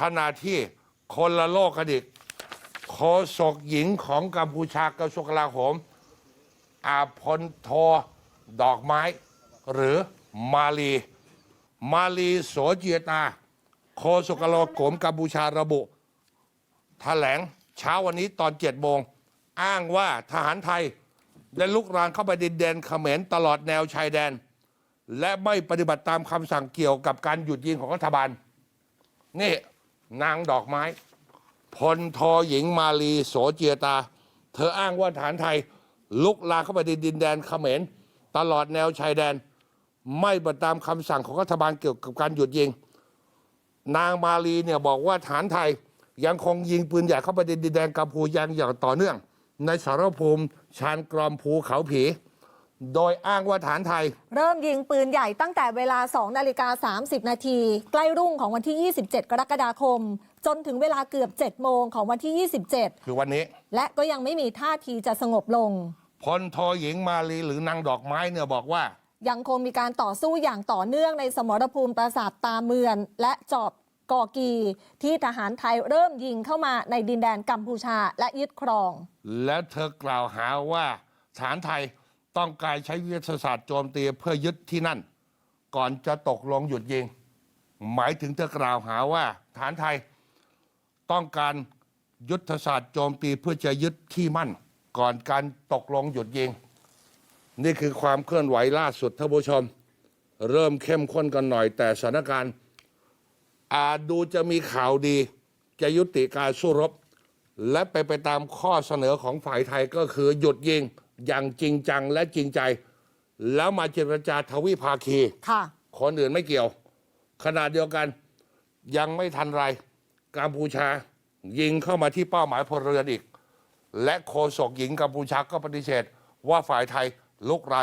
ขณะที่คนละโลกกันอีกโฆษกหญิงของกัมพูชากระทรวงกลาโหม อาพลโทดอกไม้ หรือมาลี มาลีโสเจียตาโฆษกกลาโหมกัมพูชาระบุแถลงเช้าวันนี้ตอนเจ็ดโมง อ้างว่าทหารไทย ได้ลุกรานเข้าไปดินแดนเขมรตลอดแนวชายแดน และไม่ปฏิบัติตามคำสั่งเกี่ยวกับการหยุดยิงของรัฐบาลนี่ นางดอกไม้พลโทหญิงมาลีโสเจียตา เธออ้างว่าฐานไทย ลุกลาเข้าไปในดินแดนเขมร ตลอดแนวชายแดน ไม่ปฏิบัติตามคำสั่งของรัฐบาลเกี่ยวกับการหยุดยิง นางมาลีเนี่ยบอกว่าฐานไทยยังคงยิงปืนใหญ่เข้าไปในดินแดนกัมพูชาอย่างต่อเนื่อง ในสารภูมิชานกรอมภูเขาผี โดยอ้างว่าฐานไทย เริ่มยิงปืนใหญ่ตั้งแต่เวลา 2 นาฬิกา 30 นาที ใกล้รุ่งของวันที่ 27 กรกฎาคม จนถึงเวลาเกือบ 7 โมงของวันที่ 27 คือวันนี้ และก็ยังไม่มีท่าทีจะสงบลง พลโทหญิงมาลีหรือนางดอกไม้เนี่ยบอกว่า ยังคงมีการต่อสู้อย่างต่อเนื่องในสมรภูมิปราสาทตาเมือน และจอบกอกี ที่ทหารไทยเริ่มยิงเข้ามาในดินแดนกัมพูชาและยึดครอง แล้วเธอกล่าวหาว่าฐานไทย ต้องการใช้วิทยาศาสตร์โจมตีเพื่อยึดที่นั่น ก่อนจะตกลงหยุดยิง หมายถึงเธอกล่าวหาว่าฐานไทย ต้องการยุทธศาสตร์โจมตีเพื่อจะยึดที่มั่น ก่อนการตกลงหยุดยิง นี่คือความเคลื่อนไหวล่าสุดท่านผู้ชม เริ่มเข้มข้นกันหน่อย แต่สถานการณ์อาจดูจะมีข่าวดี จะยุติการสู้รบ และไปไปตามข้อเสนอของฝ่ายไทยก็คือหยุดยิง อย่างจริงจังและจริงใจ แล้วมาเจรจาทวิภาคีค่ะ คนอื่นไม่เกี่ยวขณะเดียวกันยังไม่ทันไรกัมพูชา ยิงเข้ามาที่เป้าหมายพลเรือนอีก และโฆษกหญิงกัมพูชาก็ปฏิเสธว่าฝ่ายไทยลุกราน